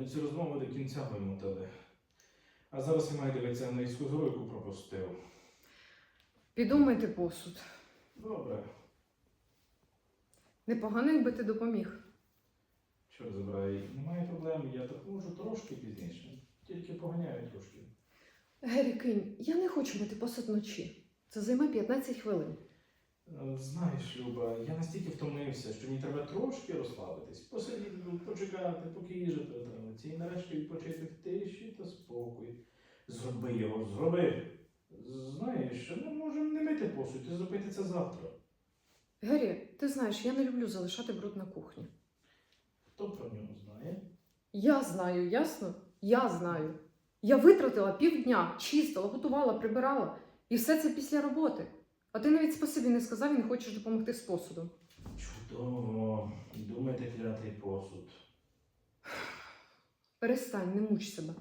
Мене ці розмови до кінця вимотали. А зараз я маю дивитися англійську зору, яку пропустив. Піду мити посуд. Добре, Непогано, якби ти допоміг. чорт забирай, немає проблем, я допоможу трошки пізніше. Тільки поганяю трошки. Гері, кинь, я не хочу мити посуд вночі. Це займе 15 хвилин. Е, Знаєш, Люба, я настільки втомився, що мені треба трошки розслабитись, посидіти, почекати, поки їжа перетравиться, і нарешті відпочити в тиші та спокій. Зроби його, зроби. Знаєш, ми можемо не мити посуд і зробити це завтра. Гері, ти знаєш, я не люблю залишати бруд на кухні. Хто про нього знає? Я знаю, ясно? Я знаю. Я витратила півдня, чистила, готувала, прибирала. І все це після роботи. А ти навіть спасибі не сказав і не хочеш допомогти з посудом. Чудово. Думайте клятий посуд. Перестань, не муч себе.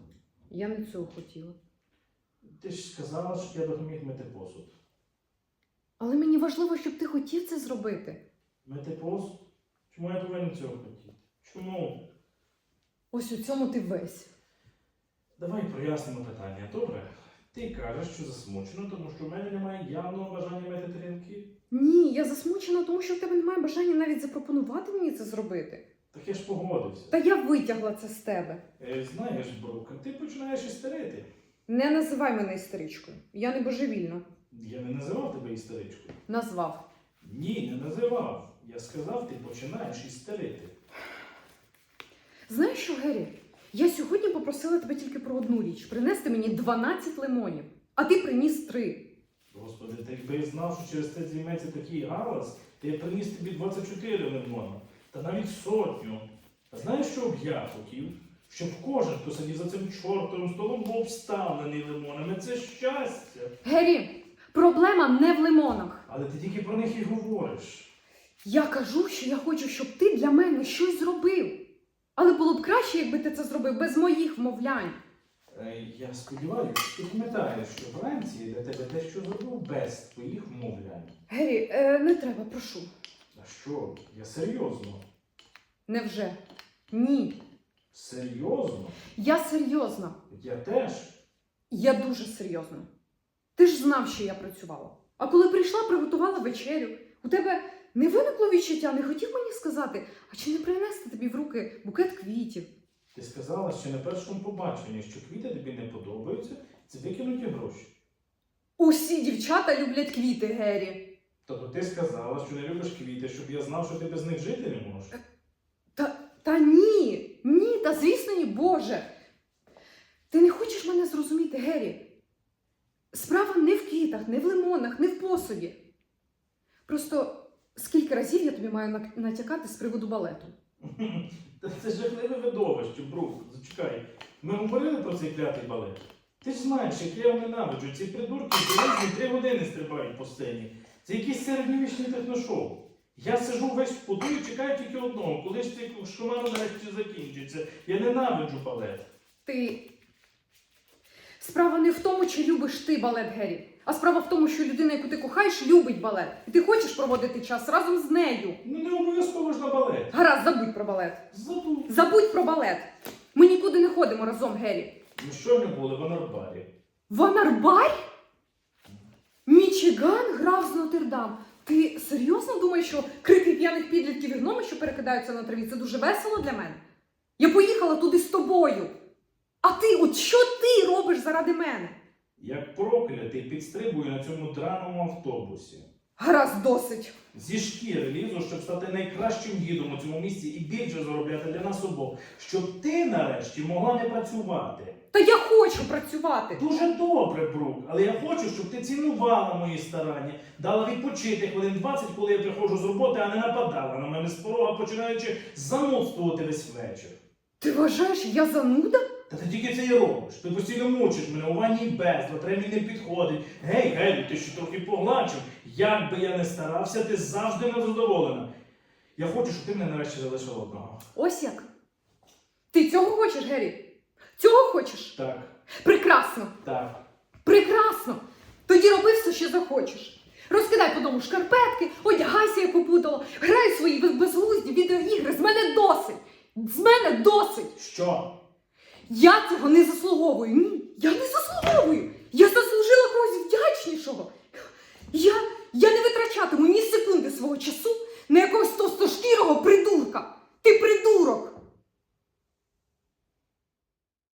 Я не цього хотіла. Ти ж сказала, що я допоміг мити посуд. Але мені важливо, щоб ти хотів це зробити. Мити посуд? Чому я повинен цього хотіти? Чому? Ось у цьому ти весь. Давай прояснимо питання, добре? Ти кажеш, що засмучено, тому що в мене немає явного бажання мити тарілки. Ні, я засмучена, тому що в тебе немає бажання навіть запропонувати мені це зробити. Так я ж погодився. Та я витягла це з тебе. Е, знаєш, Брука, ти починаєш істерити. Не називай мене істеричкою. Я не божевільна. Я не називав тебе істеричкою. Назвав. Ні, не називав. Я сказав, ти починаєш істерити. Знаєш що, Гері? Я сьогодні попросила тебе тільки про одну річ принести мені 12 лимонів, а ти приніс три. Господи, ти якби я знав, що через це зійметься такий галас, то я приніс тобі 24 лимона, та навіть сотню. А знаєш, що б я хотів? Щоб кожен, хто сидів за цим чортовим столом, був обставлений лимонами. Це щастя. Гері, проблема не в лимонах. Але ти тільки про них і говориш. Я кажу, що я хочу, щоб ти для мене щось зробив. Але було б краще, якби ти це зробив без моїх вмовлянь. Е, Я сподіваюся, ти пам'ятаєш, що вранці я для тебе дещо зробив без твоїх вмовлянь. Гері, е, не треба, прошу. А що? Я серйозно. Невже? Ні. Серйозно? Я серйозна. Я теж. Я дуже серйозна. Ти ж знав, що я працювала. А коли прийшла, приготувала вечерю. У тебе не виникло відчуття, не хотів мені сказати, а чи не принести тобі в руки букет квітів? Ти сказала ще на першому побаченні, що квіти тобі не подобаються, це викинуті гроші. Усі дівчата люблять квіти, Гері. Тобто ти сказала, що не любиш квіти, щоб я знав, що ти без них жити не можеш. Та, та ні, ні, та звісно, ні, Боже. Ти не хочеш мене зрозуміти, Гері? Справа не в квітах, не в лимонах, не в посуді. Просто скільки разів я тобі маю на- натякати з приводу балету? Та це жахливе видовище, Брук. Зачекай. Ми говорили про цей клятий балет. Ти ж знаєш, як я його ненавиджу. Ці придурки різні три години стрибають по сцені. Це якийсь середньовічний техношоу. Я сижу весь в поту і чекаю тільки одного, коли ж цей шуман нарешті закінчиться. Я ненавиджу балет. Ти. Справа не в тому, чи любиш ти балет, Гері, а справа в тому, що людина, яку ти кохаєш, любить балет. І ти хочеш проводити час разом з нею. Ну не обов'язково ж на балет. Гаразд, забудь про балет. Забув. Забудь про балет. Ми нікуди не ходимо разом, Гері. Ну що ми були в Анарбарі? В Анарбарі? Мічиган грав з Нотр-Дам. Ти серйозно думаєш, що крики п'яних підлітків і гноми, що перекидаються на траві, це дуже весело для мене? Я поїхала туди з тобою. А ти, от що ти робиш заради мене? Як проклятий підстрибую на цьому драному автобусі. Гаразд, досить. Зі шкіри лізу, щоб стати найкращим гідом у цьому місці і більше заробляти для нас обох, щоб ти нарешті могла не працювати. Та я хочу працювати. Дуже добре, Брук, але я хочу, щоб ти цінувала мої старання, дала відпочити хвилин 20, коли я приходжу з роботи, а не нападала на мене з порога, починаючи занудствувати весь вечір. Ти вважаєш, я зануда? Та ти тільки це і робиш. Ти постійно мучиш мене, у ванні безла, тремі не підходить. Гей, Гелю, ти ще трохи погладшив. Як би я не старався, ти завжди незадоволена. Я хочу, щоб ти мене нарешті залишила одного. Ось як. Ти цього хочеш, Гері? Цього хочеш? Так, Прекрасно! так. Прекрасно! Тоді роби все, що захочеш. Розкидай по дому шкарпетки, одягайся, як опудало, грай свої безглузді відеоігри. З мене досить! З мене досить! Що? Я цього не заслуговую. Ні, я не заслуговую. Я заслужила когось вдячнішого. Я, я не витрачатиму ні секунди свого часу